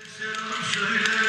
Erişim